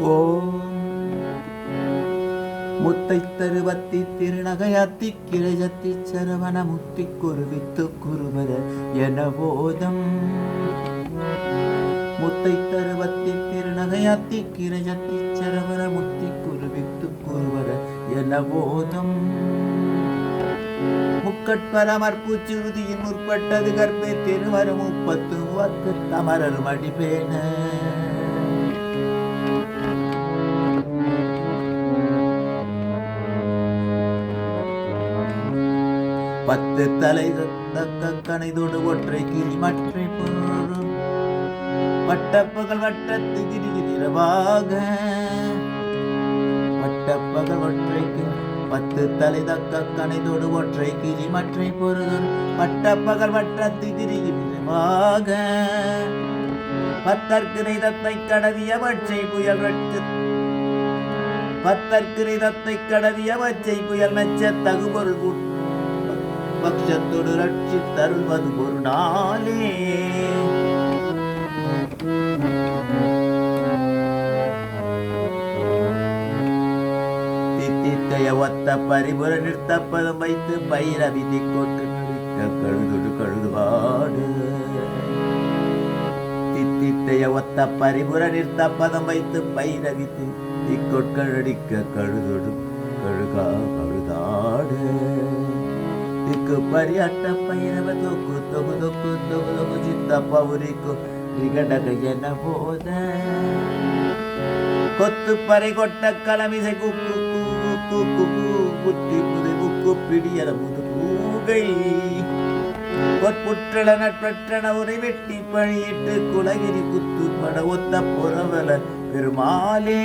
ஓம். முத்தை தருவத்தி திருநகையாத்தி கிரஜத்தி சரவண முத்தி குருவித்து குருவர என போதம். முத்தை தருவத்தி திருநகையாத்தி கிரஜத்தி சரவண முத்தி குருவித்து குருவர என போதம். முக்கட்பரமர் பூச்சுறுதியின் முற்பட்டது கற்பே திருவரும் முப்பத்து வாக்கு தமரர் மடிபேன. பத்து தலை தக்க கணைதோடு ஒற்றை கிளி மற்றை பொருளும் பட்டப்பகல் வட்டத்து கிரிகிரவாக பட்டப்பகல் ஒற்றைக்கு பத்து தலை தக்க கணைதோடு ஒற்றை கிளி மற்றை பொருளும் பட்டப்பகல் வட்டத்து கிரிகிரவாக பத்தற்கிரை தத்தை கடவிய பச்சை புயல் வெட்டு பத்தற்கிரை தத்தை கடவிய பச்சை புயல் மெச்ச தகுபொருள் கூட்டு. பக்ஷத்தோடு ரட்சி தருவது ஒரு நாளே. ஒத்த பரிபுர நிறுத்தப்பதம் வைத்து பைரவி திக்கொட்டு நிறுத்த கழுதுடு கழுதுவாடு தித்தித்தைய ஒத்த பரிபுர நிறுத்தப்பதம் வைத்து பைரவி திக்கொட்கழடிக்க கழுதொடு கழுகா கழுதாடு. ರಿಕ್ಕು ಪರಿಯಟ್ಟ ಪೈರವ ತೊಕ್ಕು ತೊಗು ತೊಕ್ಕು ತೊಗು ತೊಗು ಚಿತ್ತಪ್ಪ ಉರಿಕ್ಕು ರಿಗಡಗ ಎನ ಹೋದ. கொத்து பறை கொட்ட களமிசை குக்கு குக்கு குக்கு குத்தி புதை குக்கு பிடியர புது பூகை பொற்புற்றள நட்பற்றன உரை வெட்டி பழியிட்டு குலகிரி குத்து பட ஒத்த புறவல பெருமாளே